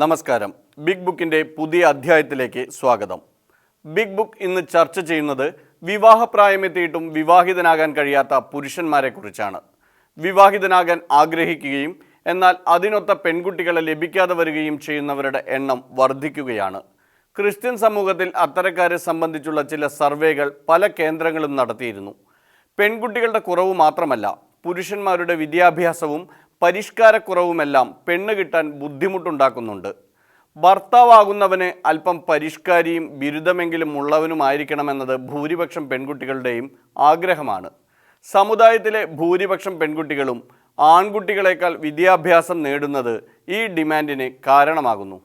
നമസ്കാരം. ബിഗ് ബുക്കിന്റെ പുതിയ അധ്യായത്തിലേക്ക് സ്വാഗതം. ബിഗ് ബുക്ക് ഇന്ന് ചർച്ച ചെയ്യുന്നത് വിവാഹപ്രായമെത്തിയിട്ടും വിവാഹിതനാകാൻ കഴിയാത്ത പുരുഷന്മാരെക്കുറിച്ചാണ്. വിവാഹിതനാകാൻ ആഗ്രഹിക്കുകയും എന്നാൽ അതിനൊത്ത പെൺകുട്ടികളെ ലഭിക്കാതെ വരികയും ചെയ്യുന്നവരുടെ എണ്ണം വർദ്ധിക്കുകയാണ്. ക്രിസ്ത്യൻ സമൂഹത്തിൽ അത്തരക്കാരെ സംബന്ധിച്ചുള്ള ചില സർവേകൾ പല കേന്ദ്രങ്ങളും നടത്തിയിരുന്നു. പെൺകുട്ടികളുടെ കുറവ് മാത്രമല്ല പുരുഷന്മാരുടെ വിദ്യാഭ്യാസവും പരിഷ്കാരക്കുറവുമെല്ലാം പെണ്ണ് കിട്ടാൻ ബുദ്ധിമുട്ടുണ്ടാക്കുന്നുണ്ട്. ഭർത്താവാകുന്നവന് അല്പം പരിഷ്കാരിയും ബിരുദമെങ്കിലും ഉള്ളവനുമായിരിക്കണമെന്നത് ഭൂരിപക്ഷം പെൺകുട്ടികളുടെയും ആഗ്രഹമാണ്. സമുദായത്തിലെ ഭൂരിപക്ഷം പെൺകുട്ടികളും ആൺകുട്ടികളെക്കാൾ വിദ്യാഭ്യാസം നേടുന്നത് ഈ ഡിമാൻഡിന് കാരണമാകുന്നു.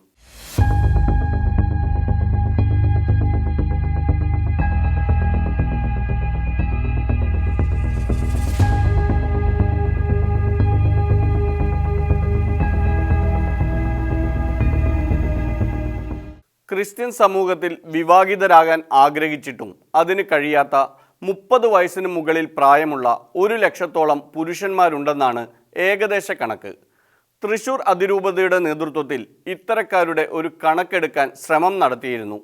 ക്രിസ്ത്യൻ സമൂഹത്തിൽ വിവാഹിതരാകാൻ ആഗ്രഹിച്ചിട്ടും അതിന് കഴിയാത്ത മുപ്പത് വയസ്സിന് മുകളിൽ പ്രായമുള്ള ഒരു ലക്ഷത്തോളം പുരുഷന്മാരുണ്ടെന്നാണ് ഏകദേശ കണക്ക്. തൃശൂർ അതിരൂപതയുടെ നേതൃത്വത്തിൽ ഇത്തരക്കാരുടെ ഒരു കണക്കെടുക്കാൻ ശ്രമം നടത്തിയിരുന്നു.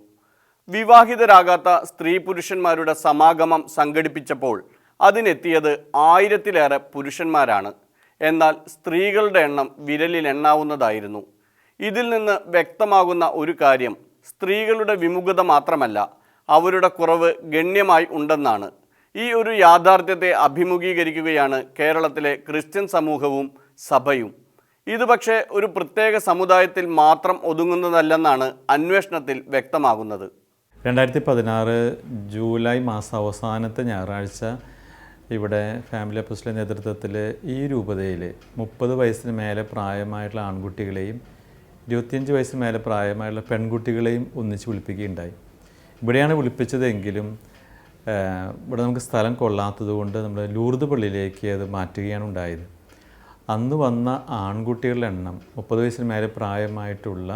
വിവാഹിതരാകാത്ത സ്ത്രീ പുരുഷന്മാരുടെ സമാഗമം സംഘടിപ്പിച്ചപ്പോൾ അതിനെത്തിയത് ആയിരത്തിലേറെ പുരുഷന്മാരാണ്. എന്നാൽ സ്ത്രീകളുടെ എണ്ണം വിരലിൽ എണ്ണാവുന്നതായിരുന്നു ഇതിൽ നിന്ന് വ്യക്തമാകുന്ന ഒരു കാര്യം സ്ത്രീകളുടെ വിമുഖത മാത്രമല്ല അവരുടെ കുറവ് ഗണ്യമായി ഉണ്ടെന്നാണ്. ഈ ഒരു യാഥാർത്ഥ്യത്തെ അഭിമുഖീകരിക്കുകയാണ് കേരളത്തിലെ ക്രിസ്ത്യൻ സമൂഹവും സഭയും. ഇത് പക്ഷേ ഒരു പ്രത്യേക സമുദായത്തിൽ മാത്രം ഒതുങ്ങുന്നതല്ലെന്നാണ് അന്വേഷണത്തിൽ വ്യക്തമാകുന്നത്. രണ്ടായിരത്തി പതിനാറ് ജൂലൈ മാസം അവസാനത്തെ ഞായറാഴ്ച ഇവിടെ ഫാമിലി അപ്പസ്റ്റിലെ നേതൃത്വത്തിൽ ഈ രൂപതയിൽ മുപ്പത് വയസ്സിന് മേലെ പ്രായമായിട്ടുള്ള ആൺകുട്ടികളെയും ഇരുപത്തിയഞ്ച് വയസ്സിന് മേലെ പ്രായമായുള്ള പെൺകുട്ടികളെയും ഒന്നിച്ച് വിളിപ്പിക്കുകയുണ്ടായി. ഇവിടെയാണ് വിളിപ്പിച്ചതെങ്കിലും ഇവിടെ നമുക്ക് സ്ഥലം കൊള്ളാത്തതുകൊണ്ട് നമ്മൾ ലൂർദ് പള്ളിയിലേക്ക് അത് മാറ്റുകയാണ് ഉണ്ടായത്. അന്ന് വന്ന ആൺകുട്ടികളുടെ എണ്ണം മുപ്പത് വയസ്സിന് മേലെ പ്രായമായിട്ടുള്ള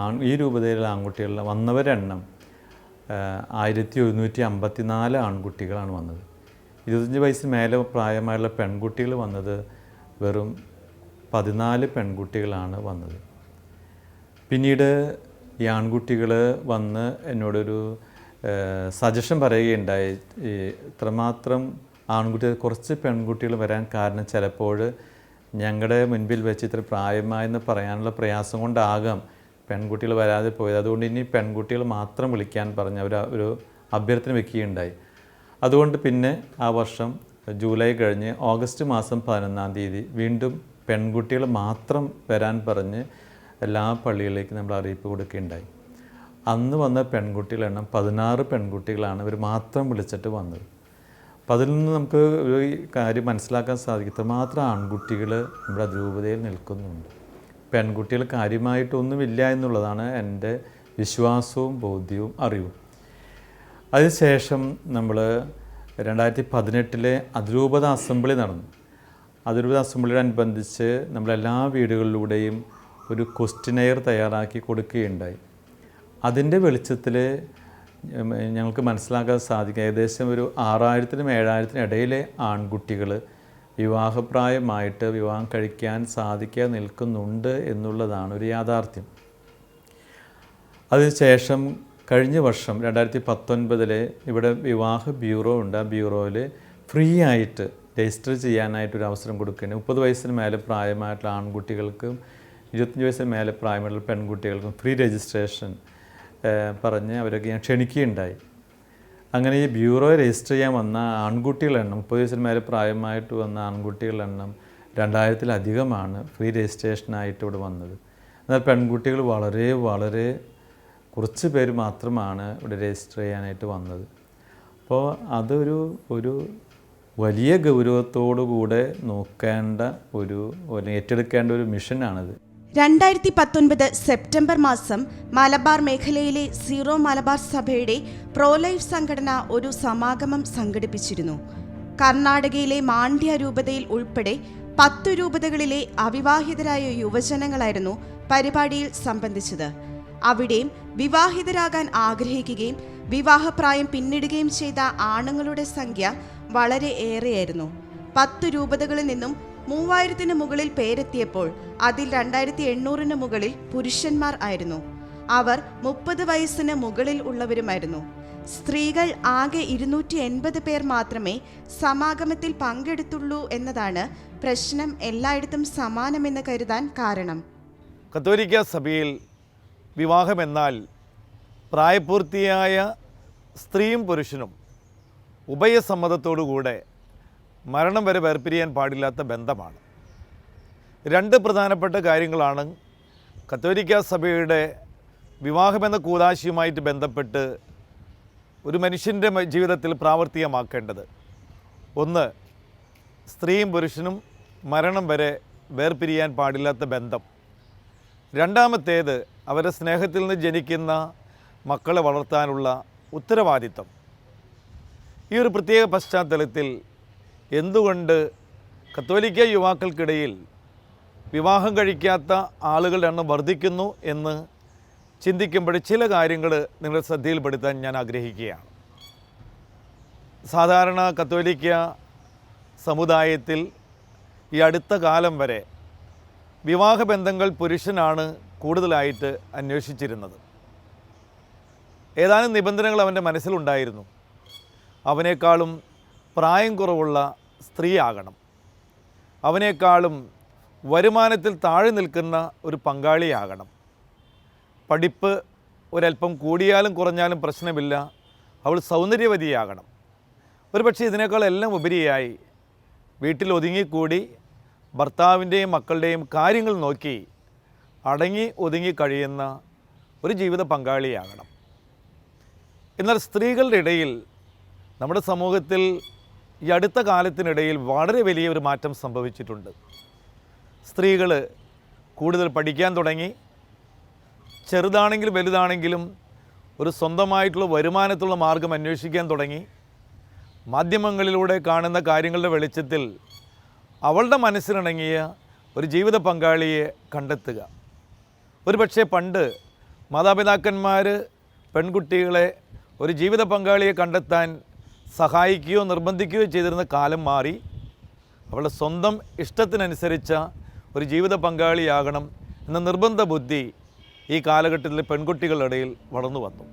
ആൺ ഈ രൂപതയിലുള്ള ആൺകുട്ടികളുടെ വന്നവരുടെ എണ്ണം ആയിരത്തി ഒരുന്നൂറ്റി അമ്പത്തി നാല് ആൺകുട്ടികളാണ് വന്നത്. ഇരുപത്തഞ്ച് വയസ്സിന് മേലെ പ്രായമായുള്ള പെൺകുട്ടികൾ വന്നത് വെറും പതിനാല് പെൺകുട്ടികളാണ് വന്നത്. പിന്നീട് ഈ ആൺകുട്ടികൾ വന്ന് എന്നോടൊരു സജഷൻ പറയുകയുണ്ടായി. ഈ ഇത്രമാത്രം ആൺകുട്ടികൾ കുറച്ച് പെൺകുട്ടികൾ വരാൻ കാരണം ചിലപ്പോൾ ഞങ്ങളുടെ മുൻപിൽ വെച്ച് ഇത്ര പ്രായമായെന്ന് പറയാനുള്ള പ്രയാസം കൊണ്ടാകാം പെൺകുട്ടികൾ വരാതെ പോയത്. അതുകൊണ്ട് ഇനി പെൺകുട്ടികൾ മാത്രം വിളിക്കാൻ പറഞ്ഞ് അവർ ഒരു അഭ്യർത്ഥന വെക്കുകയുണ്ടായി. അതുകൊണ്ട് പിന്നെ ആ വർഷം ജൂലൈ കഴിഞ്ഞ് ഓഗസ്റ്റ് മാസം പതിനൊന്നാം തീയതി വീണ്ടും പെൺകുട്ടികൾ മാത്രം വരാൻ പറഞ്ഞ് എല്ലാ പള്ളികളിലേക്കും നമ്മൾ അറിയിപ്പ് കൊടുക്കുകയുണ്ടായി. അന്ന് വന്ന പെൺകുട്ടികളുടെ എണ്ണം പതിനാറ് പെൺകുട്ടികളാണ് ഇവർ മാത്രം വിളിച്ചിട്ട് വന്നത്. അപ്പം അതിൽ നിന്ന് നമുക്ക് ഒരു കാര്യം മനസ്സിലാക്കാൻ സാധിക്കും. മാത്രം ആൺകുട്ടികൾ നമ്മുടെ രൂപതയിൽ നിൽക്കുന്നുണ്ട്. പെൺകുട്ടികൾ കാര്യമായിട്ടൊന്നുമില്ല എന്നുള്ളതാണ് എന്റെ വിശ്വാസവും ബോധ്യവും അറിവും. അതിനുശേഷം നമ്മൾ രണ്ടായിരത്തി പതിനെട്ടിലെ അതിരൂപത അസംബ്ലി നടന്നു. അതിരൂപത അസംബ്ലിയോടനുബന്ധിച്ച് നമ്മളെല്ലാ വീടുകളിലൂടെയും ഒരു ക്വസ്റ്റിനെയർ തയ്യാറാക്കി കൊടുക്കുകയുണ്ടായി. അതിന്റെ വെളിച്ചത്തിൽ ഞങ്ങൾക്ക് മനസ്സിലാക്കാൻ സാധിക്കും. ഏകദേശം ഒരു ആറായിരത്തിനും ഏഴായിരത്തിനും ഇടയിലെ ആൺകുട്ടികൾ വിവാഹപ്രായമായിട്ട് വിവാഹം കഴിക്കാൻ സാധിക്കാതെ നിൽക്കുന്നുണ്ട് എന്നുള്ളതാണ് ഒരു യാഥാർത്ഥ്യം. അതിനുശേഷം കഴിഞ്ഞ വർഷം രണ്ടായിരത്തി പത്തൊൻപതിലെ ഇവിടെ വിവാഹ ബ്യൂറോ ഉണ്ട്. ആ ബ്യൂറോയിൽ ഫ്രീ ആയിട്ട് രജിസ്റ്റർ ചെയ്യാനായിട്ടൊരു അവസരം കൊടുക്കുകയാണ് മുപ്പത് വയസ്സിന് മേലെ പ്രായമായിട്ടുള്ള ആൺകുട്ടികൾക്കും ഇരുപത്തഞ്ച് വയസ്സിന് മേലെ പ്രായമുള്ള പെൺകുട്ടികൾക്കും ഫ്രീ രജിസ്ട്രേഷൻ പറഞ്ഞ് അവരൊക്കെ ഞാൻ ക്ഷണിക്കുകയുണ്ടായി. അങ്ങനെ ഈ ബ്യൂറോ രജിസ്റ്റർ ചെയ്യാൻ വന്ന ആൺകുട്ടികളുടെ എണ്ണം മുപ്പത് വയസ്സിന് മേലെ പ്രായമായിട്ട് വന്ന ആൺകുട്ടികളുടെ എണ്ണം രണ്ടായിരത്തിലധികമാണ് ഫ്രീ രജിസ്ട്രേഷനായിട്ട് ഇവിടെ വന്നത്. എന്നാൽ പെൺകുട്ടികൾ വളരെ വളരെ കുറച്ച് പേര് മാത്രമാണ് ഇവിടെ രജിസ്റ്റർ ചെയ്യാനായിട്ട് വന്നത്. അപ്പോൾ അതൊരു ഒരു വലിയ ഗൗരവത്തോടു കൂടെ നോക്കേണ്ട ഒരു ഏറ്റെടുക്കേണ്ട ഒരു മിഷനാണിത്. രണ്ടായിരത്തി പത്തൊൻപത് സെപ്റ്റംബർ മാസം മലബാർ മേഖലയിലെ സീറോ മലബാർ സഭയുടെ പ്രോലൈഫ് സംഘടന ഒരു സമാഗമം സംഘടിപ്പിച്ചിരുന്നു. കർണാടകയിലെ മാണ്ഡ്യ രൂപതയിൽ ഉൾപ്പെടെ പത്തു രൂപതകളിലെ അവിവാഹിതരായ യുവജനങ്ങളായിരുന്നു പരിപാടിയിൽ സംബന്ധിച്ചത്. അവിടെയും വിവാഹിതരാകാൻ ആഗ്രഹിക്കുകയും വിവാഹപ്രായം പിന്നിടുകയും ചെയ്ത ആണുങ്ങളുടെ സംഖ്യ വളരെ ഏറെയായിരുന്നു. പത്തു രൂപതകളിൽ നിന്നും മൂവായിരത്തിന് മുകളിൽ പേരെത്തിയപ്പോൾ അതിൽ രണ്ടായിരത്തി എണ്ണൂറിന് മുകളിൽ പുരുഷന്മാർ ആയിരുന്നു. അവർ മുപ്പത് വയസ്സിന് മുകളിൽ ഉള്ളവരുമായിരുന്നു. സ്ത്രീകൾ ആകെ ഇരുന്നൂറ്റി എൺപത് പേർ മാത്രമേ സമാഗമത്തിൽ പങ്കെടുത്തുള്ളൂ എന്നതാണ് പ്രശ്നം എല്ലായിടത്തും സമാനമെന്ന് കരുതാൻ കാരണം. കത്തോലിക്ക സഭയിൽ വിവാഹമെന്നാൽ പ്രായപൂർത്തിയായ സ്ത്രീയും പുരുഷനും ഉഭയസമ്മതത്തോടുകൂടെ മരണം വരെ വേർപിരിയാൻ പാടില്ലാത്ത ബന്ധമാണ്. രണ്ട് പ്രധാനപ്പെട്ട കാര്യങ്ങളാണ് കത്തോലിക്ക സഭയുടെ വിവാഹമെന്ന കൂതാശിയുമായിട്ട് ബന്ധപ്പെട്ട് ഒരു മനുഷ്യന്റെ ജീവിതത്തിൽ പ്രാവർത്തികമാക്കേണ്ടത്. ഒന്ന് സ്ത്രീയും പുരുഷനും മരണം വരെ വേർപിരിയാൻ പാടില്ലാത്ത ബന്ധം. രണ്ടാമത്തേത് അവരുടെ സ്നേഹത്തിൽ നിന്ന് ജനിക്കുന്ന മക്കളെ വളർത്താനുള്ള ഉത്തരവാദിത്തം ഈ ഒരു പ്രത്യേക പശ്ചാത്തലത്തിൽ എന്തുകൊണ്ട് കത്തോലിക്ക യുവാക്കൾക്കിടയിൽ വിവാഹം കഴിക്കാത്ത ആളുകളുടെ എണ്ണം വർദ്ധിക്കുന്നു എന്ന് ചിന്തിക്കുമ്പോൾ ചില കാര്യങ്ങൾ നിങ്ങളുടെ ശ്രദ്ധയിൽപ്പെടുത്താൻ ഞാൻ ആഗ്രഹിക്കുകയാണ്. സാധാരണ കത്തോലിക്ക സമുദായത്തിൽ ഈ അടുത്ത കാലം വരെ വിവാഹബന്ധങ്ങൾ പുരുഷനാണ് കൂടുതലായിട്ട് അന്വേഷിച്ചിരുന്നത്. ഏതാനും നിബന്ധനകൾ അവന്റെ മനസ്സിലുണ്ടായിരുന്നു. അവനേക്കാളും പ്രായം കുറവുള്ള സ്ത്രീ സ്ത്രീയാകണം. അവനേക്കാളും വരുമാനത്തിൽ താഴെ നിൽക്കുന്ന ഒരു പങ്കാളിയാകണം. പഠിപ്പ് ഒരല്പം കൂടിയാലും കുറഞ്ഞാലും പ്രശ്നമില്ല. അവൾ സൗന്ദര്യവതിയാകണം. ഒരുപക്ഷെ ഇതിനേക്കാളെല്ലാം ഉപരിയായി വീട്ടിൽ ഒതുങ്ങിക്കൂടി ഭർത്താവിന്റെയും മക്കളുടെയും കാര്യങ്ങൾ നോക്കി അടങ്ങി ഒതുങ്ങി കഴിയുന്ന ഒരു ജീവിത പങ്കാളിയാകണം. എന്നാൽ സ്ത്രീകളുടെ ഇടയിൽ നമ്മുടെ സമൂഹത്തിൽ ഈ അടുത്ത കാലത്തിനിടയിൽ വളരെ വലിയൊരു മാറ്റം സംഭവിച്ചിട്ടുണ്ട്. സ്ത്രീകൾ കൂടുതൽ പഠിക്കാൻ തുടങ്ങി. ചെറുതാണെങ്കിലും വലുതാണെങ്കിലും ഒരു സ്വന്തമായിട്ടുള്ള വരുമാനത്തുള്ള മാർഗം അന്വേഷിക്കാൻ തുടങ്ങി. മാധ്യമങ്ങളിലൂടെ കാണുന്ന കാര്യങ്ങളുടെ വെളിച്ചത്തിൽ അവളുടെ മനസ്സിനിണങ്ങിയ ഒരു ജീവിത പങ്കാളിയെ കണ്ടെത്തുക. ഒരു പക്ഷേ പണ്ട് മാതാപിതാക്കന്മാർ പെൺകുട്ടികളെ ഒരു ജീവിത പങ്കാളിയെ കണ്ടെത്താൻ സഹായിക്കുകയോ നിർബന്ധിക്കുകയോ ചെയ്തിരുന്ന കാലം മാറി. അവളുടെ സ്വന്തം ഇഷ്ടത്തിനനുസരിച്ച ഒരു ജീവിത പങ്കാളിയാകണം എന്ന നിർബന്ധ ബുദ്ധി ഈ കാലഘട്ടത്തിലെ പെൺകുട്ടികളുടെ ഇടയിൽ വളർന്നു വന്നു.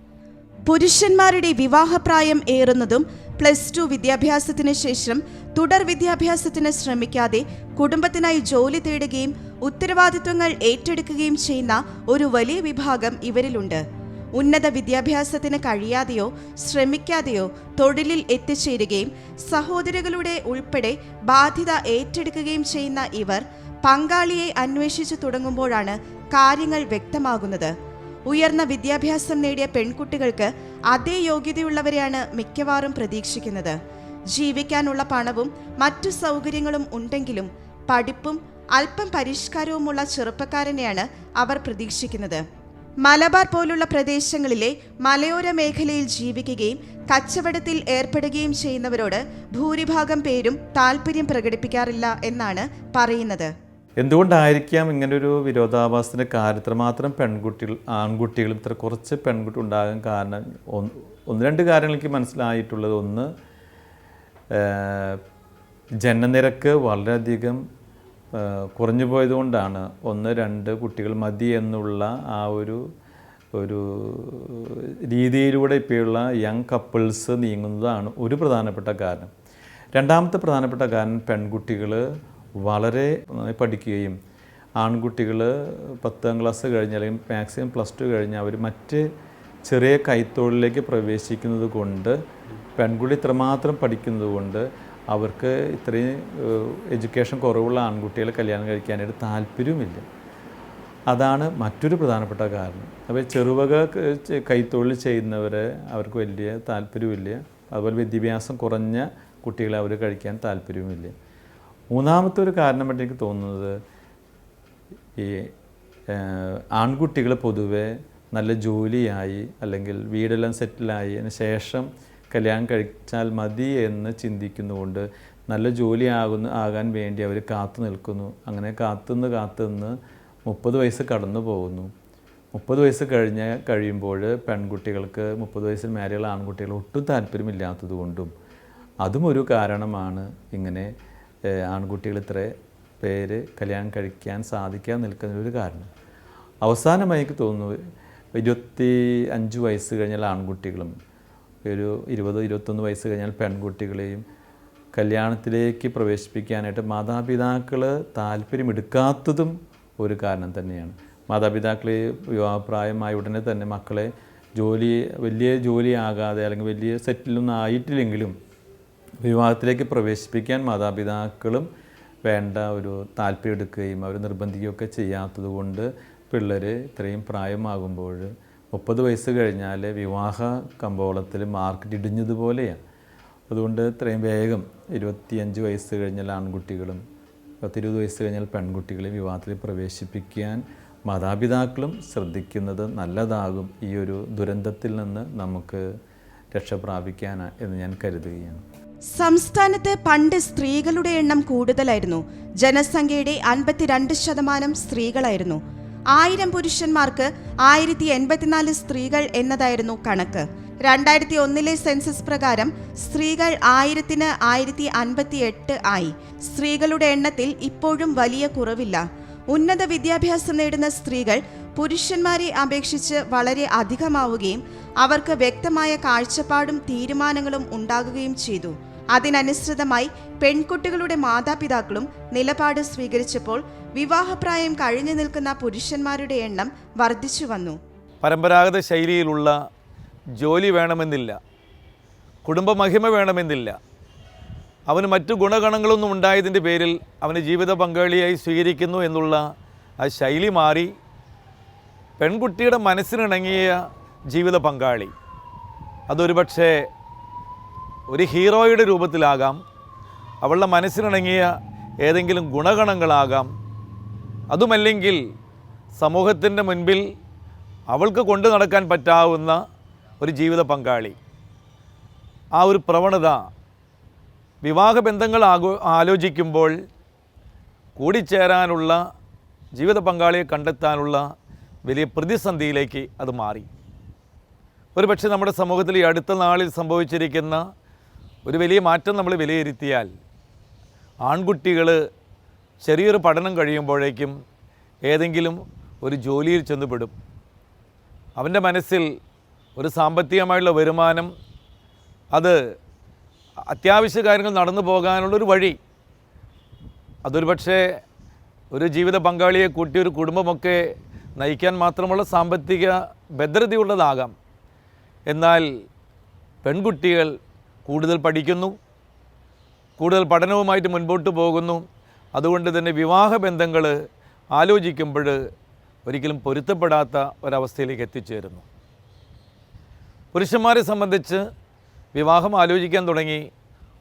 പുരുഷന്മാരുടെ വിവാഹപ്രായം ഏറുന്നതും പ്ലസ് ടു വിദ്യാഭ്യാസത്തിന് ശേഷം തുടർ വിദ്യാഭ്യാസത്തിന് ശ്രമിക്കാതെ കുടുംബത്തിനായി ജോലി തേടുകയും ഉത്തരവാദിത്വങ്ങൾ ഏറ്റെടുക്കുകയും ചെയ്യുന്ന ഒരു വലിയ വിഭാഗം ഇവരിലുണ്ട്. ഉന്നത വിദ്യാഭ്യാസത്തിന് കഴിയാതെയോ ശ്രമിക്കാതെയോ തൊഴിലിൽ എത്തിച്ചേരുകയും സഹോദരികളുടെ ഉൾപ്പെടെ ബാധ്യത ഏറ്റെടുക്കുകയും ചെയ്യുന്ന ഇവർ പങ്കാളിയെ അന്വേഷിച്ചു തുടങ്ങുമ്പോഴാണ് കാര്യങ്ങൾ വ്യക്തമാകുന്നത്. ഉയർന്ന വിദ്യാഭ്യാസം നേടിയ പെൺകുട്ടികൾക്ക് അതേ യോഗ്യതയുള്ളവരെയാണ് മിക്കവാറും പ്രതീക്ഷിക്കുന്നത്. ജീവിക്കാനുള്ള പണവും മറ്റു സൗകര്യങ്ങളും ഉണ്ടെങ്കിലും പഠിപ്പും അല്പം പരിഷ്കാരവുമുള്ള ചെറുപ്പക്കാരനെയാണ് അവർ പ്രതീക്ഷിക്കുന്നത്. മലബാർ പോലുള്ള പ്രദേശങ്ങളിലെ മലയോര മേഖലയിൽ ജീവിക്കുകയും കച്ചവടത്തിൽ ഏർപ്പെടുകയും ചെയ്യുന്നവരോട് ഭൂരിഭാഗം പേരും താല്പര്യം പ്രകടിപ്പിക്കാറില്ല എന്നാണ് പറയുന്നത്. എന്തുകൊണ്ടായിരിക്കാം ഇങ്ങനൊരു വിരോധാഭാസത്തിന്റെ കാര്യം? ഇത്രമാത്രം പെൺകുട്ടികൾ ആൺകുട്ടികൾ ഇത്ര കുറച്ച് പെൺകുട്ടി ഉണ്ടാകാൻ കാരണം ഒന്ന് രണ്ട് കാര്യങ്ങൾ എനിക്ക് മനസ്സിലായിട്ടുള്ളത്. ഒന്ന് ജനനിരക്ക് വളരെയധികം കുറഞ്ഞു പോയതുകൊണ്ടാണ് ഒന്ന് രണ്ട് കുട്ടികൾ മതി എന്നുള്ള ആ ഒരു ഒരു രീതിയിലൂടെ ഇപ്പോഴുള്ള യങ് കപ്പിൾസ് നീങ്ങുന്നതാണ് ഒരു പ്രധാനപ്പെട്ട കാരണം. രണ്ടാമത്തെ പ്രധാനപ്പെട്ട കാരണം പെൺകുട്ടികൾ വളരെ പഠിക്കുകയും ആൺകുട്ടികൾ പത്താം ക്ലാസ് കഴിഞ്ഞ് അല്ലെങ്കിൽ മാക്സിമം പ്ലസ് ടു കഴിഞ്ഞ് അവർ മറ്റ് ചെറിയ കൈത്തൊഴിലേക്ക് പ്രവേശിക്കുന്നത് കൊണ്ട് പെൺകുട്ടി ഇത്രമാത്രം പഠിക്കുന്നത് കൊണ്ട് അവർക്ക് ഇത്രയും എഡ്യൂക്കേഷൻ കുറവുള്ള ആൺകുട്ടികളെ കല്യാണം കഴിക്കാനായിട്ട് താല്പര്യവുമില്ല. അതാണ് മറ്റൊരു പ്രധാനപ്പെട്ട കാരണം. അപ്പോൾ ചെറുവക കൈത്തൊഴിൽ ചെയ്യുന്നവരെ അവർക്ക് വലിയ താല്പര്യമില്ല അതുപോലെ വിദ്യാഭ്യാസം കുറഞ്ഞ കുട്ടികളെ അവർ കഴിക്കാൻ താല്പര്യവുമില്ല. മൂന്നാമത്തെ ഒരു കാരണമായിട്ട് എനിക്ക് തോന്നുന്നത് ഈ ആൺകുട്ടികൾ പൊതുവെ നല്ല ജോലിയായി അല്ലെങ്കിൽ വീടെല്ലാം സെറ്റിലായി അതിന് ശേഷം കല്യാണം കഴിച്ചാൽ മതി എന്ന് ചിന്തിക്കുന്നുകൊണ്ട് നല്ല ജോലി ആകുന്ന ആകാൻ വേണ്ടി അവർ കാത്തു നിൽക്കുന്നു. അങ്ങനെ കാത്തുനിന്ന് കാത്തുനിന്ന് മുപ്പത് വയസ്സ് കടന്നു പോകുന്നു. മുപ്പത് വയസ്സ് കഴിഞ്ഞ കഴിയുമ്പോൾ പെൺകുട്ടികൾക്ക് മുപ്പത് വയസ്സിൽ മാരിയുള്ള ആൺകുട്ടികൾ ഒട്ടും താല്പര്യമില്ലാത്തത് കൊണ്ടും അതും ഒരു കാരണമാണ് ഇങ്ങനെ ആൺകുട്ടികൾ ഇത്ര പേര് കല്യാണം കഴിക്കാൻ സാധിക്കാൻ നിൽക്കുന്ന ഒരു കാരണം. അവസാനമായി എനിക്ക് തോന്നുന്നു ഇരുപത്തി അഞ്ച് വയസ്സ് കഴിഞ്ഞാൽ ആൺകുട്ടികളും ഒരു ഇരുപത് ഇരുപത്തൊന്ന് വയസ്സ് കഴിഞ്ഞാൽ പെൺകുട്ടികളെയും കല്യാണത്തിലേക്ക് പ്രവേശിപ്പിക്കാനായിട്ട് മാതാപിതാക്കൾ താല്പര്യമെടുക്കാത്തതും ഒരു കാരണം തന്നെയാണ്. മാതാപിതാക്കളെ വിവാഹപ്രായമായ ഉടനെ തന്നെ മക്കളെ ജോലി വലിയ ജോലിയാകാതെ അല്ലെങ്കിൽ വലിയ സെറ്റിലൊന്നും ആയിട്ടില്ലെങ്കിലും വിവാഹത്തിലേക്ക് പ്രവേശിപ്പിക്കാൻ മാതാപിതാക്കളും വേണ്ട ഒരു താല്പര്യം എടുക്കുകയും അവർ നിർബന്ധിക്കുകയൊക്കെ ചെയ്യാത്തത് കൊണ്ട് പിള്ളേർ ഇത്രയും പ്രായമാകുമ്പോൾ മുപ്പത് വയസ്സ് കഴിഞ്ഞാൽ വിവാഹ കമ്പോളത്തിൽ മാർക്കറ്റ് ഇടിഞ്ഞതുപോലെയാണ് അതുകൊണ്ട് ഇത്രയും വേഗം ഇരുപത്തിയഞ്ച് വയസ്സ് കഴിഞ്ഞാൽ ആൺകുട്ടികളും പത്തിരുപത് വയസ്സ് കഴിഞ്ഞാൽ പെൺകുട്ടികളെ വിവാഹത്തിൽ പ്രവേശിപ്പിക്കാൻ മാതാപിതാക്കളും ശ്രദ്ധിക്കുന്നത് നല്ലതാകും. ഈ ഒരു ദുരന്തത്തിൽ നിന്ന് നമുക്ക് രക്ഷ പ്രാപിക്കാൻ എന്ന് ഞാൻ കരുതുകയാണ്. സംസ്ഥാനത്ത് പണ്ട് സ്ത്രീകളുടെ എണ്ണം കൂടുതലായിരുന്നു. ജനസംഖ്യയുടെ അൻപത്തിരണ്ട് ശതമാനം സ്ത്രീകളായിരുന്നു. ആയിരം പുരുഷന്മാർക്ക് ആയിരത്തി എൺപത്തിനാല് സ്ത്രീകൾ എന്നതായിരുന്നു കണക്ക്. രണ്ടായിരത്തി ഒന്നിലെ സെൻസസ് പ്രകാരം സ്ത്രീകൾ ആയിരത്തിന് ആയിരത്തി അൻപത്തി എട്ട് ആയി. സ്ത്രീകളുടെ എണ്ണത്തിൽ ഇപ്പോഴും വലിയ കുറവില്ല. ഉന്നത വിദ്യാഭ്യാസം നേടുന്ന സ്ത്രീകൾ പുരുഷന്മാരെ അപേക്ഷിച്ച് വളരെ അധികമാവുകയും അവർക്ക് വ്യക്തമായ കാഴ്ചപ്പാടും തീരുമാനങ്ങളും ഉണ്ടാകുകയും ചെയ്തു. അതിനനുസൃതമായി പെൺകുട്ടികളുടെ മാതാപിതാക്കളും നിലപാട് സ്വീകരിച്ചപ്പോൾ വിവാഹപ്രായം കഴിഞ്ഞു നിൽക്കുന്ന പുരുഷന്മാരുടെ എണ്ണം വർദ്ധിച്ചു വന്നു. പരമ്പരാഗത ശൈലിയിലുള്ള ജോലി വേണമെന്നില്ല. കുടുംബമഹിമ വേണമെന്നില്ല. അവന് മറ്റു ഗുണഗണങ്ങളൊന്നും ഉണ്ടായതിന്റെ പേരിൽ അവന് ജീവിത പങ്കാളിയായി സ്വീകരിക്കുന്നു എന്നുള്ള ആ ശൈലി മാറി പെൺകുട്ടിയുടെ മനസ്സിനിണങ്ങിയ ജീവിത പങ്കാളി. അതൊരു പക്ഷേ ഒരു ഹീറോയുടെ രൂപത്തിലാകാം അവളുടെ മനസ്സിനിണങ്ങിയ ഏതെങ്കിലും ഗുണഗണങ്ങളാകാം. അതുമല്ലെങ്കിൽ സമൂഹത്തിന്റെ മുൻപിൽ അവൾക്ക് കൊണ്ടു നടക്കാൻ പറ്റാവുന്ന ഒരു ജീവിത പങ്കാളി. ആ ഒരു പ്രവണത വിവാഹ ബന്ധങ്ങൾ ആഗോ ആലോചിക്കുമ്പോൾ കൂടിച്ചേരാനുള്ള ജീവിത പങ്കാളിയെ കണ്ടെത്താനുള്ള വലിയ പ്രതിസന്ധിയിലേക്ക് അത് മാറി. ഒരുപക്ഷെ നമ്മുടെ സമൂഹത്തിൽ ഈ അടുത്ത നാളിൽ സംഭവിച്ചിരിക്കുന്ന ഒരു വലിയ മാറ്റം നമ്മൾ വിലയിരുത്തിയാൽ ആൺകുട്ടികൾ ചെറിയൊരു പഠനം കഴിയുമ്പോഴേക്കും ഏതെങ്കിലും ഒരു ജോലിയിൽ ചെന്നുപെടും. അവന്റെ മനസ്സിൽ ഒരു സാമ്പത്തികമായുള്ള വരുമാനം അത് അത്യാവശ്യ കാര്യങ്ങൾ നടന്നു പോകാനുള്ളൊരു വഴി അതൊരു പക്ഷേ ഒരു ജീവിത പങ്കാളിയെ കൂട്ടി ഒരു കുടുംബമൊക്കെ നയിക്കാൻ മാത്രമുള്ള സാമ്പത്തിക ഭദ്രതയുള്ളതാകാം. എന്നാൽ പെൺകുട്ടികൾ കൂടുതൽ പഠിക്കുന്നു കൂടുതൽ പഠനവുമായിട്ട് മുൻപോട്ട് പോകുന്നു. അതുകൊണ്ട് തന്നെ വിവാഹ ബന്ധങ്ങൾ ആലോചിക്കുമ്പോൾ ഒരിക്കലും പൊരുത്തപ്പെടാത്ത ഒരവസ്ഥയിലേക്ക് എത്തിച്ചേരുന്നു. പുരുഷന്മാരെ സംബന്ധിച്ച് വിവാഹം ആലോചിക്കാൻ തുടങ്ങി.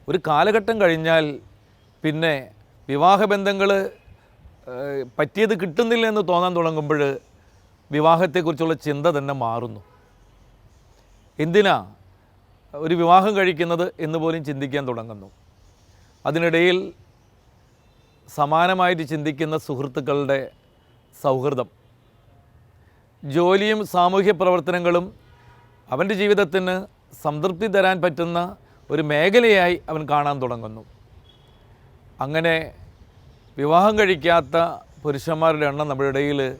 ഒരു കാലഘട്ടം കഴിഞ്ഞാൽ പിന്നെ വിവാഹബന്ധങ്ങൾ പറ്റിയത് കിട്ടുന്നില്ല എന്ന് തോന്നാൻ തുടങ്ങുമ്പോൾ വിവാഹത്തെക്കുറിച്ചുള്ള ചിന്ത തന്നെ മാറുന്നു. എന്തിനാ? ഒരു വിവാഹം കഴിക്കുന്നത് എന്ന് പോലും ചിന്തിക്കാൻ തുടങ്ങുന്നു. അതിനിടയിൽ സമാനമായിട്ട് ചിന്തിക്കുന്ന സുഹൃത്തുക്കളുടെ സൗഹൃദം ജോലിയും സാമൂഹ്യ പ്രവർത്തനങ്ങളും അവന്റെ ജീവിതത്തിന് സംതൃപ്തി തരാൻ പറ്റുന്ന ഒരു മേഖലയായി അവൻ കാണാൻ തുടങ്ങുന്നു. അങ്ങനെ വിവാഹം കഴിക്കാത്ത പുരുഷന്മാരുടെ എണ്ണം നമ്മുടെ ഇടയിൽ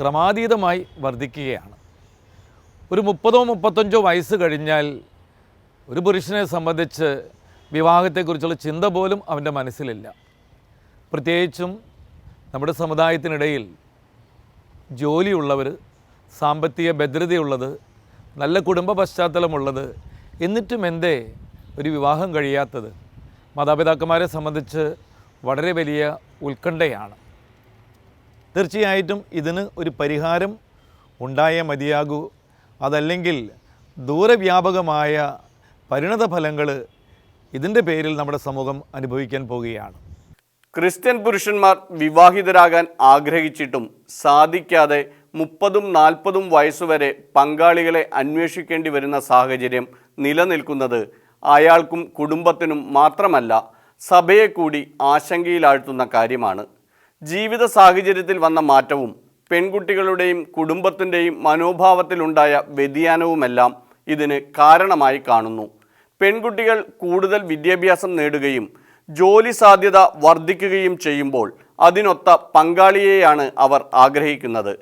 ക്രമാതീതമായി വർദ്ധിക്കുകയാണ്. ഒരു മുപ്പതോ മുപ്പത്തഞ്ചോ വയസ്സ് കഴിഞ്ഞാൽ ഒരു പുരുഷനെ സംബന്ധിച്ച് വിവാഹത്തെക്കുറിച്ചുള്ള ചിന്ത പോലും അവന്റെ മനസ്സിലില്ല. പ്രത്യേകിച്ചും നമ്മുടെ സമുദായത്തിനിടയിൽ ജോലിയുള്ളവർ സാമ്പത്തിക ഭദ്രതയുള്ളത് നല്ല കുടുംബ പശ്ചാത്തലമുള്ളത് എന്നിട്ടും എന്തേ ഒരു വിവാഹം കഴിയാത്തത് മാതാപിതാക്കന്മാരെ സംബന്ധിച്ച് വളരെ വലിയ ഉത്കണ്ഠയാണ്. തീർച്ചയായിട്ടും ഇതിന് ഒരു പരിഹാരം ഉണ്ടായേ മതിയാകൂ. അതല്ലെങ്കിൽ ദൂരവ്യാപകമായ പരിണത ഫലങ്ങൾ ഇതിന്റെ പേരിൽ നമ്മുടെ സമൂഹം അനുഭവിക്കാൻ പോവുകയാണ് ക്രിസ്ത്യൻ പുരുഷന്മാർ വിവാഹിതരാകാൻ ആഗ്രഹിച്ചിട്ടും സാധിക്കാതെ മുപ്പതും നാൽപ്പതും വയസ്സുവരെ പങ്കാളികളെ അന്വേഷിക്കേണ്ടി വരുന്ന സാഹചര്യം നിലനിൽക്കുന്നത് അയാൾക്കും കുടുംബത്തിനും മാത്രമല്ല സഭയെ കൂടി ആശങ്കയിലാഴ്ത്തുന്ന കാര്യമാണ്. ജീവിത സാഹചര്യത്തിൽ വന്ന മാറ്റവും പെൺകുട്ടികളുടെയും കുടുംബത്തിന്റെയും മനോഭാവത്തിലുണ്ടായ വ്യതിയാനവുമെല്ലാം ഇതിന് കാരണമായി കാണുന്നു. പെൺകുട്ടികൾ കൂടുതൽ വിദ്യാഭ്യാസം നേടുകയും ജോലി സാധ്യത വർദ്ധിക്കുകയും ചെയ്യുമ്പോൾ അതിനൊത്ത പങ്കാളിയെയാണ് അവർ ആഗ്രഹിക്കുന്നത്.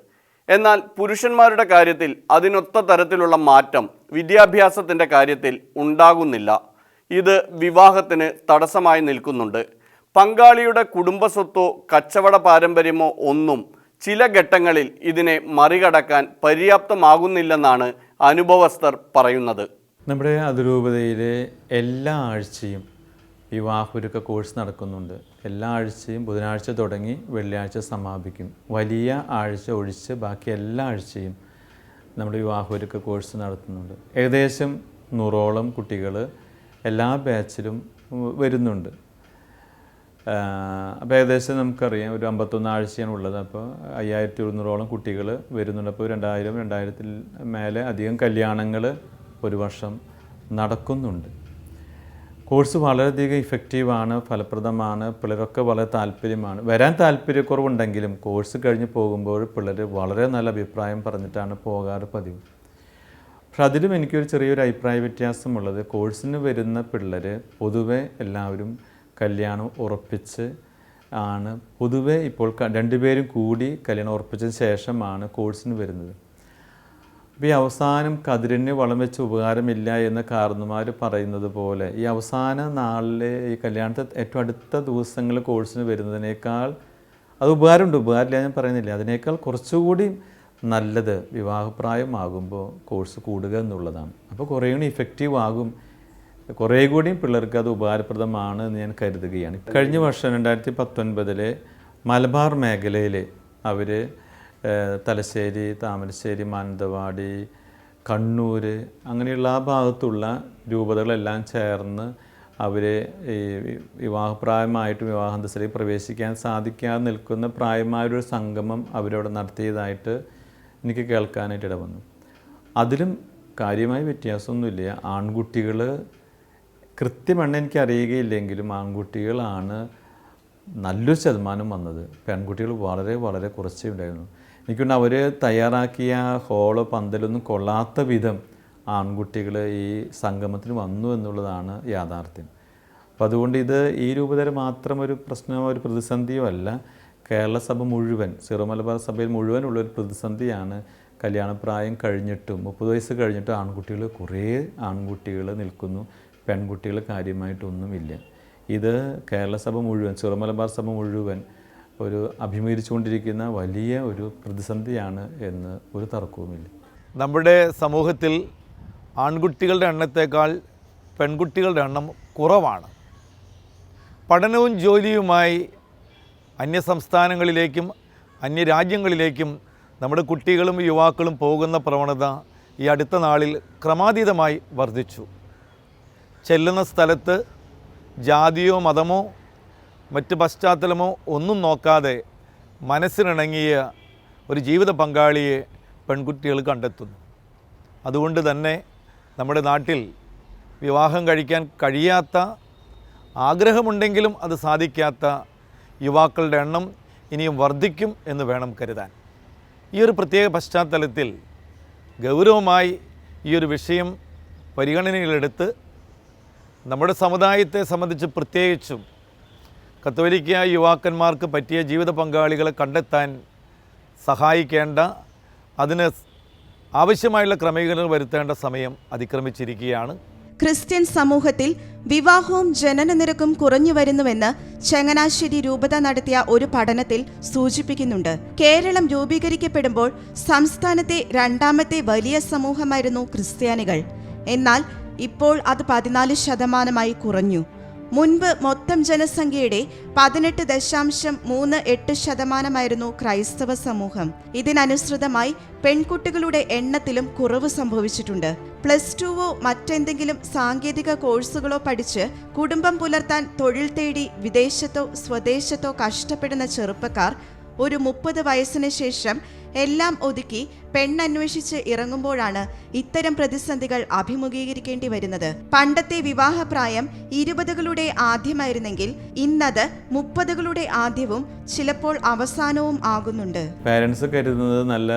എന്നാൽ പുരുഷന്മാരുടെ കാര്യത്തിൽ അതിനൊത്ത തരത്തിലുള്ള മാറ്റം വിദ്യാഭ്യാസത്തിന്റെ കാര്യത്തിൽ ഉണ്ടാകുന്നില്ല. ഇത് വിവാഹത്തിന് തടസ്സമായി നിൽക്കുന്നുണ്ട്. പങ്കാളിയുടെ കുടുംബസ്വത്തോ കച്ചവട പാരമ്പര്യമോ ഒന്നും ചില ഘട്ടങ്ങളിൽ ഇതിനെ മറികടക്കാൻ പര്യാപ്തമാകുന്നില്ലെന്നാണ് അനുഭവസ്ഥർ പറയുന്നത്. നമ്മുടെ അതിരൂപതയിൽ എല്ലാ ആഴ്ചയും വിവാഹൊരുക്ക കോഴ്സ് നടക്കുന്നുണ്ട്. എല്ലാ ആഴ്ചയും ബുധനാഴ്ച തുടങ്ങി വെള്ളിയാഴ്ച സമാപിക്കും. വലിയ ആഴ്ച ഒഴിച്ച് ബാക്കി എല്ലാ ആഴ്ചയും നമ്മുടെ വിവാഹൊരുക്ക കോഴ്സ് നടത്തുന്നുണ്ട്. ഏകദേശം നൂറോളം കുട്ടികൾ എല്ലാ ബാച്ചിലും വരുന്നുണ്ട്. അപ്പോൾ ഏകദേശം നമുക്കറിയാം ഒരു അമ്പത്തൊന്ന് ആഴ്ചയാണ് ഉള്ളത്. അപ്പോൾ അയ്യായിരത്തി ഒരുന്നൂറോളം കുട്ടികൾ വരുന്നുണ്ട്. അപ്പോൾ രണ്ടായിരം രണ്ടായിരത്തിൽ മേലെ അധികം കല്യാണങ്ങൾ ഒരു വർഷം നടക്കുന്നുണ്ട്. കോഴ്സ് വളരെയധികം ഇഫക്റ്റീവാണ് ഫലപ്രദമാണ് പിള്ളേരൊക്കെ വളരെ താല്പര്യമാണ്. വരാൻ താല്പര്യക്കുറവുണ്ടെങ്കിലും കോഴ്സ് കഴിഞ്ഞ് പോകുമ്പോൾ പിള്ളേർ വളരെ നല്ല അഭിപ്രായം പറഞ്ഞിട്ടാണ് പോകാറ് പതിവ്. പക്ഷെ അതിലും എനിക്കൊരു ചെറിയൊരു അഭിപ്രായ വ്യത്യാസമുള്ളത്. കോഴ്സിന് വരുന്ന പിള്ളേർ പൊതുവെ എല്ലാവരും കല്യാണം ഉറപ്പിച്ച് ആണ്. പൊതുവെ ഇപ്പോൾ രണ്ടുപേരും കൂടി കല്യാണം ഉറപ്പിച്ചതിന് ശേഷമാണ് കോഴ്സിന് വരുന്നത്. അപ്പോൾ ഈ അവസാനം കതിരന് വളം വെച്ച് ഉപകാരമില്ല എന്ന് കാരണന്മാർ പറയുന്നത് പോലെ ഈ അവസാന നാളിലെ ഈ കല്യാണത്തെ ഏറ്റവും അടുത്ത ദിവസങ്ങൾ കോഴ്സിന് വരുന്നതിനേക്കാൾ അത് ഉപകാരമുണ്ട്. ഉപകാരമില്ല ഞാൻ പറയുന്നില്ല. അതിനേക്കാൾ കുറച്ചുകൂടി നല്ലത് വിവാഹപ്രായമാകുമ്പോൾ കോഴ്സ് കൂടുക എന്നുള്ളതാണ്. അപ്പോൾ കുറേ കൂടി ഇഫക്റ്റീവ് ആകും. കുറേ കൂടിയും പിള്ളേർക്ക് അത് ഉപകാരപ്രദമാണ് എന്ന് ഞാൻ കരുതുകയാണ്. കഴിഞ്ഞ വർഷം രണ്ടായിരത്തി പത്തൊൻപതിലെ മലബാർ മേഖലയിൽ അവർ തലശ്ശേരി താമരശ്ശേരി മാനന്തവാടി കണ്ണൂർ അങ്ങനെയുള്ള ആ ഭാഗത്തുള്ള രൂപതകളെല്ലാം ചേർന്ന് അവരെ ഈ വിവാഹപ്രായമായിട്ട് വിവാഹാന്തസ്ഥയിൽ പ്രവേശിക്കാൻ സാധിക്കാതെ നിൽക്കുന്ന പ്രായമായൊരു സംഗമം അവരവിടെ നടത്തിയതായിട്ട് എനിക്ക് കേൾക്കാനായിട്ട് ഇടവന്നു. അതിലും കാര്യമായ വ്യത്യാസമൊന്നുമില്ല. ആൺകുട്ടികൾ കൃത്യമെണ്ണ എനിക്ക് അറിയുകയില്ലെങ്കിലും ആൺകുട്ടികളാണ് നല്ലൊരു ശതമാനം വന്നത്. പെൺകുട്ടികൾ വളരെ വളരെ കുറച്ചേ ഉണ്ടായിരുന്നു. എനിക്കൊണ്ട് അവർ തയ്യാറാക്കിയ ഹോൾ പന്തലൊന്നും കൊള്ളാത്ത വിധം ആൺകുട്ടികൾ ഈ സംഗമത്തിന് വന്നു എന്നുള്ളതാണ് യാഥാർത്ഥ്യം. അപ്പോൾ അതുകൊണ്ട് ഇത് ഈ രൂപതര മാത്രം ഒരു പ്രശ്നമോ ഒരു പ്രതിസന്ധിയോ അല്ല. കേരള സഭ മുഴുവൻ സിറോ മലബാർ സഭയിൽ മുഴുവനുള്ള ഒരു പ്രതിസന്ധിയാണ് കല്യാണപ്രായം കഴിഞ്ഞിട്ടും മുപ്പത് വയസ്സ് കഴിഞ്ഞിട്ടും ആൺകുട്ടികൾ കുറേ ആൺകുട്ടികൾ നിൽക്കുന്നു. പെൺകുട്ടികൾ കാര്യമായിട്ടൊന്നുമില്ല. ഇത് കേരള സഭ മുഴുവൻ സിറോ മലബാർ സഭ മുഴുവൻ ഒരു അഭിമുഖീകരിച്ചുകൊണ്ടിരിക്കുന്ന വലിയ ഒരു പ്രതിസന്ധിയാണ് എന്ന് ഒരു തർക്കവുമില്ല. നമ്മുടെ സമൂഹത്തിൽ ആൺകുട്ടികളുടെ എണ്ണത്തേക്കാൾ പെൺകുട്ടികളുടെ എണ്ണം കുറവാണ്. പഠനവും ജോലിയുമായി അന്യസംസ്ഥാനങ്ങളിലേക്കും അന്യരാജ്യങ്ങളിലേക്കും നമ്മുടെ കുട്ടികളും യുവാക്കളും പോകുന്ന പ്രവണത ഈ അടുത്ത നാളിൽ ക്രമാതീതമായി വർദ്ധിച്ചു. ചെല്ലുന്ന സ്ഥലത്ത് ജാതിയോ മതമോ മറ്റ് പശ്ചാത്തലമോ ഒന്നും നോക്കാതെ മനസ്സിനിണങ്ങിയ ഒരു ജീവിത പങ്കാളിയെ പെൺകുട്ടികൾ കണ്ടെത്തുന്നു. അതുകൊണ്ട് തന്നെ നമ്മുടെ നാട്ടിൽ വിവാഹം കഴിക്കാൻ കഴിയാത്ത ആഗ്രഹമുണ്ടെങ്കിലും അത് സാധിക്കാത്ത യുവാക്കളുടെ എണ്ണം ഇനിയും വർദ്ധിക്കും എന്ന് വേണം കരുതാൻ. ഈ ഒരു പ്രത്യേക പശ്ചാത്തലത്തിൽ ഗൗരവമായി ഈ ഒരു വിഷയം പരിഗണനയിലെടുത്ത് നമ്മുടെ സമുദായത്തെ സംബന്ധിച്ച് പ്രത്യേകിച്ചും കത്തോലിക്ക യുവാക്കന്മാർക്ക് പറ്റിയ ജീവിത പങ്കാളികളെ കണ്ടെത്താൻ സഹായിക്കേണ്ട അതിന് ആവശ്യമായുള്ള ക്രമീകരണങ്ങൾ വരുത്തേണ്ട സമയം അതിക്രമിച്ചിരിക്കുകയാണ്. ക്രിസ്ത്യൻ സമൂഹത്തിൽ വിവാഹവും ജനന നിരക്കും കുറഞ്ഞു വരുന്നുവെന്ന് ചങ്ങനാശ്ശേരി രൂപത നടത്തിയ ഒരു പഠനത്തിൽ സൂചിപ്പിക്കുന്നുണ്ട്. കേരളം രൂപീകരിക്കപ്പെടുമ്പോൾ സംസ്ഥാനത്തെ രണ്ടാമത്തെ വലിയ സമൂഹമായിരുന്നു ക്രിസ്ത്യാനികൾ. എന്നാൽ ഇപ്പോൾ അത് പതിനാല് ശതമാനമായി കുറഞ്ഞു. മുൻപ് മൊത്തം ജനസംഖ്യയുടെ പതിനെട്ട് ദശാംശം മൂന്ന് എട്ട് ശതമാനമായിരുന്നു ക്രൈസ്തവ സമൂഹം. ഇതിനനുസൃതമായി പെൺകുട്ടികളുടെ എണ്ണത്തിലും കുറവ് സംഭവിച്ചിട്ടുണ്ട്. പ്ലസ് ടുവോ മറ്റെന്തെങ്കിലും സാങ്കേതിക കോഴ്സുകളോ പഠിച്ച് കുടുംബം പുലർത്താൻ തൊഴിൽ തേടി വിദേശത്തോ സ്വദേശത്തോ കഷ്ടപ്പെടുന്ന ചെറുപ്പക്കാർ ഒരു മുപ്പത് വയസ്സിന് ശേഷം എല്ലാം ഒതുക്കി പെണ്ണന്വേഷിച്ച് ഇറങ്ങുമ്പോഴാണ് ഇത്തരം പ്രതിസന്ധികൾ അഭിമുഖീകരിക്കേണ്ടി വരുന്നത്. പണ്ടത്തെ വിവാഹപ്രായം ഇരുപതുകളുടെ ആദ്യമായിരുന്നെങ്കിൽ ഇന്നത് മുപ്പതുകളുടെ ആദ്യവും ചിലപ്പോൾ അവസാനവും ആകുന്നുണ്ട്. പാരൻസ് കരുതുന്നത് നല്ല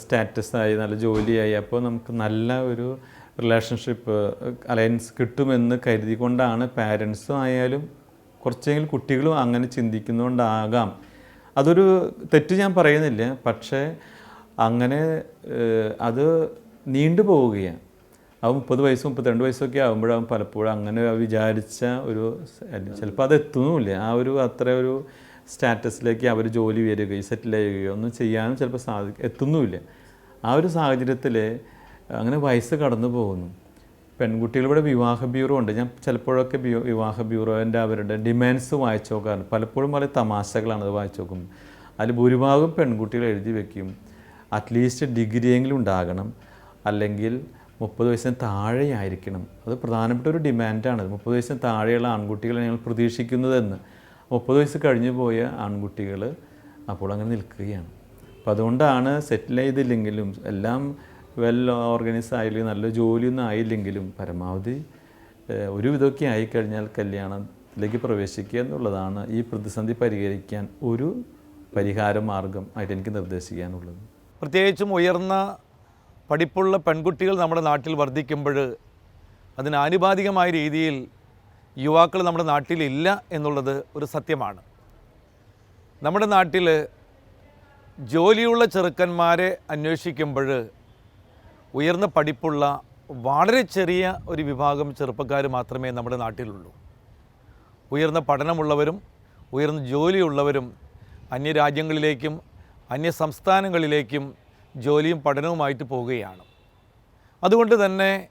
സ്റ്റാറ്റസ് ആയി നല്ല ജോലിയായി അപ്പോൾ നമുക്ക് നല്ല ഒരു റിലേഷൻഷിപ്പ് അലയൻസ് കിട്ടുമെന്ന് കരുതിക്കൊണ്ടാണ് പാരൻസും ആയാലും കുറച്ചെങ്കിലും കുട്ടികളും അങ്ങനെ ചിന്തിക്കുന്നതുകൊണ്ടാകാം അതൊരു തെറ്റ് ഞാൻ പറയുന്നില്ല. പക്ഷേ അങ്ങനെ അത് നീണ്ടു പോവുകയാണ്. അവൻ മുപ്പത് വയസ്സ് മുപ്പത്തിരണ്ട് വയസ്സൊക്കെ ആകുമ്പോഴാവും പലപ്പോഴും അങ്ങനെ വിചാരിച്ച ഒരു ചിലപ്പോൾ അത് എത്തുന്നുമില്ല. ആ ഒരു അത്ര ഒരു സ്റ്റാറ്റസിലേക്ക് അവർ ജോലി വരികയോ സെറ്റിൽ ചെയ്യുകയോ ഒന്നും ചെയ്യാനും ചിലപ്പോൾ സാധി എത്തുന്നുമില്ല. ആ ഒരു സാഹചര്യത്തിൽ അങ്ങനെ വയസ്സ് കടന്നു പോകുന്നു. പെൺകുട്ടികളുടെ വിവാഹ ബ്യൂറോ ഉണ്ട്. ഞാൻ ചിലപ്പോഴൊക്കെ ബ്യൂ വിവാഹ ബ്യൂറോന്റെ അവരുടെ ഡിമാൻഡ്സ് വായിച്ചു നോക്കാറുണ്ട്. പലപ്പോഴും വളരെ തമാശകളാണ് അത് വായിച്ചു നോക്കും. അതിൽ ഭൂരിഭാഗം പെൺകുട്ടികൾ എഴുതി വെക്കും. അറ്റ്ലീസ്റ്റ് ഡിഗ്രിയെങ്കിലും ഉണ്ടാകണം. അല്ലെങ്കിൽ മുപ്പത് വയസ്സിന് താഴെയായിരിക്കണം. അത് പ്രധാനപ്പെട്ട ഒരു ഡിമാൻഡാണ്. മുപ്പത് വയസ്സിന് താഴെയുള്ള ആൺകുട്ടികളെ ഞങ്ങൾ പ്രതീക്ഷിക്കുന്നതെന്ന്. മുപ്പത് വയസ്സ് കഴിഞ്ഞു പോയ ആൺകുട്ടികൾ അപ്പോൾ അങ്ങനെ നിൽക്കുകയാണ്. അപ്പോൾ അതുകൊണ്ടാണ് സെറ്റിൽ ചെയ്തില്ലെങ്കിലും എല്ലാം വെൽ ഓർഗനൈസ് ആയില്ലെങ്കിൽ നല്ല ജോലിയൊന്നും ആയില്ലെങ്കിലും പരമാവധി ഒരു വിധമൊക്കെ ആയിക്കഴിഞ്ഞാൽ കല്യാണത്തിലേക്ക് പ്രവേശിക്കുക എന്നുള്ളതാണ് ഈ പ്രതിസന്ധി പരിഹരിക്കാൻ ഒരു പരിഹാര മാർഗം ആയിട്ട് എനിക്ക് നിർദ്ദേശിക്കാനുള്ളത്. പ്രത്യേകിച്ചും ഉയർന്ന പഠിപ്പുള്ള പെൺകുട്ടികൾ നമ്മുടെ നാട്ടിൽ വർദ്ധിക്കുമ്പോൾ അതിന് ആനുപാതികമായ രീതിയിൽ യുവാക്കൾ നമ്മുടെ നാട്ടിലില്ല എന്നുള്ളത് ഒരു സത്യമാണ്. നമ്മുടെ നാട്ടിൽ ജോലിയുള്ള ചെറുക്കന്മാരെ അന്വേഷിക്കുമ്പോൾ ഉയർന്ന പഠിപ്പുള്ള വളരെ ചെറിയ ഒരു വിഭാഗം ചെറുപ്പക്കാർ മാത്രമേ നമ്മുടെ നാട്ടിലുള്ളൂ. ഉയർന്ന പഠനമുള്ളവരും ഉയർന്ന ജോലിയുള്ളവരും അന്യരാജ്യങ്ങളിലേക്കും അന്യ സംസ്ഥാനങ്ങളിലേക്കും ജോലിയും പഠനവുമായിട്ട് പോവുകയാണ്. അതുകൊണ്ട് തന്നെ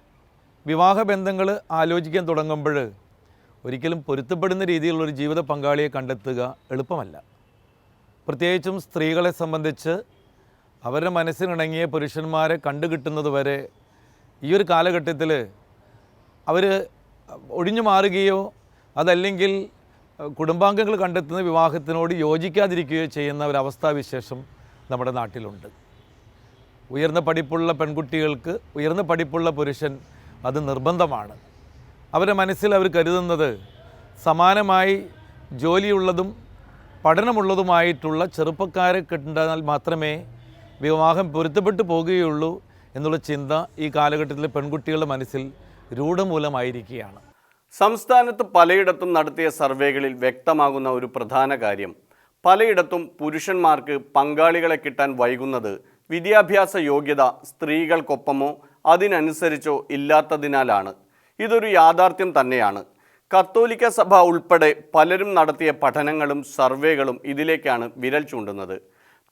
വിവാഹ ബന്ധങ്ങൾ ആലോചിക്കാൻ തുടങ്ങുമ്പോൾ ഒരിക്കലും പൊരുത്തപ്പെടുന്ന രീതിയിലുള്ളൊരു ജീവിത പങ്കാളിയെ കണ്ടെത്തുക എളുപ്പമല്ല. പ്രത്യേകിച്ചും സ്ത്രീകളെ സംബന്ധിച്ച് അവരുടെ മനസ്സിനിണങ്ങിയ പുരുഷന്മാരെ കണ്ടു കിട്ടുന്നത് വരെ ഈ ഒരു കാലഘട്ടത്തിൽ അവർ ഒഴിഞ്ഞു മാറുകയോ അതല്ലെങ്കിൽ കുടുംബാംഗങ്ങൾ കണ്ടെത്തുന്ന വിവാഹത്തിനോട് യോജിക്കാതിരിക്കുകയോ ചെയ്യുന്ന ഒരവസ്ഥാവിശേഷം നമ്മുടെ നാട്ടിലുണ്ട്. ഉയർന്ന പഠിപ്പുള്ള പെൺകുട്ടികൾക്ക് ഉയർന്ന പഠിപ്പുള്ള പുരുഷൻ അത് നിർബന്ധമാണ്. അവരുടെ മനസ്സിൽ അവർ കരുതുന്നത് സമാനമായി ജോലിയുള്ളതും പഠനമുള്ളതുമായിട്ടുള്ള ചെറുപ്പക്കാരെ കിട്ടാൽ മാത്രമേ വിവാഹം പൊരുത്തപ്പെട്ടു പോകുകയുള്ളൂ എന്നുള്ള ചിന്ത ഈ കാലഘട്ടത്തിലെ പെൺകുട്ടികളുടെ മനസ്സിൽ രൂഢമൂലമായിരിക്കുകയാണ്. സംസ്ഥാനത്ത് പലയിടത്തും നടത്തിയ സർവേകളിൽ വ്യക്തമാകുന്ന ഒരു പ്രധാന കാര്യം പലയിടത്തും പുരുഷന്മാർക്ക് പങ്കാളികളെ കിട്ടാൻ വൈകുന്നത് വിദ്യാഭ്യാസ യോഗ്യത സ്ത്രീകൾക്കൊപ്പമോ അതിനനുസരിച്ചോ ഇല്ലാത്തതിനാലാണ്. ഇതൊരു യാഥാർത്ഥ്യം തന്നെയാണ്. കത്തോലിക്ക സഭ ഉൾപ്പെടെ പലരും നടത്തിയ പഠനങ്ങളും സർവേകളും ഇതിലേക്കാണ് വിരൽ ചൂണ്ടുന്നത്.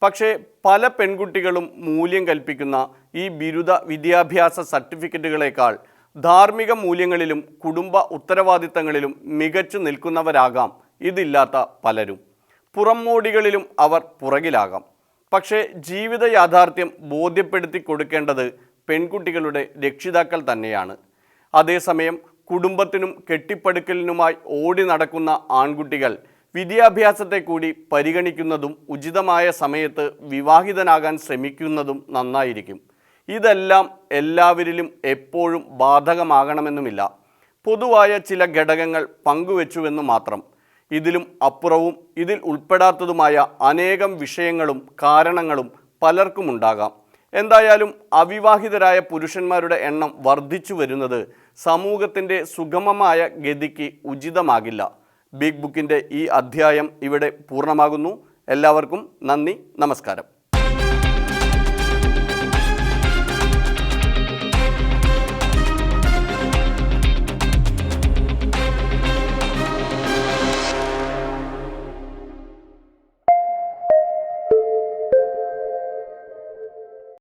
പക്ഷേ പല പെൺകുട്ടികളും മൂല്യം കൽപ്പിക്കുന്ന ഈ ബിരുദ വിദ്യാഭ്യാസ സർട്ടിഫിക്കറ്റുകളേക്കാൾ ധാർമ്മിക മൂല്യങ്ങളിലും കുടുംബ ഉത്തരവാദിത്തങ്ങളിലും മികച്ചു നിൽക്കുന്നവരാകാം ഇതില്ലാത്ത പലരും. പുറംമോടികളിലും അവർ പുറകിലാകാം. പക്ഷേ ജീവിത യാഥാർത്ഥ്യം ബോധ്യപ്പെടുത്തി കൊടുക്കേണ്ടത് പെൺകുട്ടികളുടെ രക്ഷിതാക്കൾ തന്നെയാണ്. അതേസമയം കുടുംബത്തിനും കെട്ടിപ്പടുക്കലിനുമായി ഓടി നടക്കുന്ന ആൺകുട്ടികൾ വിദ്യാഭ്യാസത്തെ കൂടി പരിഗണിക്കുന്നതും ഉചിതമായ സമയത്ത് വിവാഹിതനാകാൻ ശ്രമിക്കുന്നതും നന്നായിരിക്കും. ഇതെല്ലാം എല്ലാവരിലും എപ്പോഴും ബാധകമാകണമെന്നുമില്ല. പൊതുവായ ചില ഘടകങ്ങൾ പങ്കുവെച്ചുവെന്ന് മാത്രം. ഇതിലും അപ്പുറവും ഇതിൽ ഉൾപ്പെടാത്തതുമായ അനേകം വിഷയങ്ങളും കാരണങ്ങളും പലർക്കുമുണ്ടാകാം എന്തായാലും അവിവാഹിതരായ പുരുഷന്മാരുടെ എണ്ണം വർദ്ധിച്ചു വരുന്നത് സമൂഹത്തിന്റെ സുഗമമായ ഗതിക്ക് ഉചിതമാകില്ല. ബിഗ് ബുക്കിന്റെ ഈ അധ്യായം ഇവിടെ പൂർണമാകുന്നു. എല്ലാവർക്കും നന്ദി നമസ്കാരം.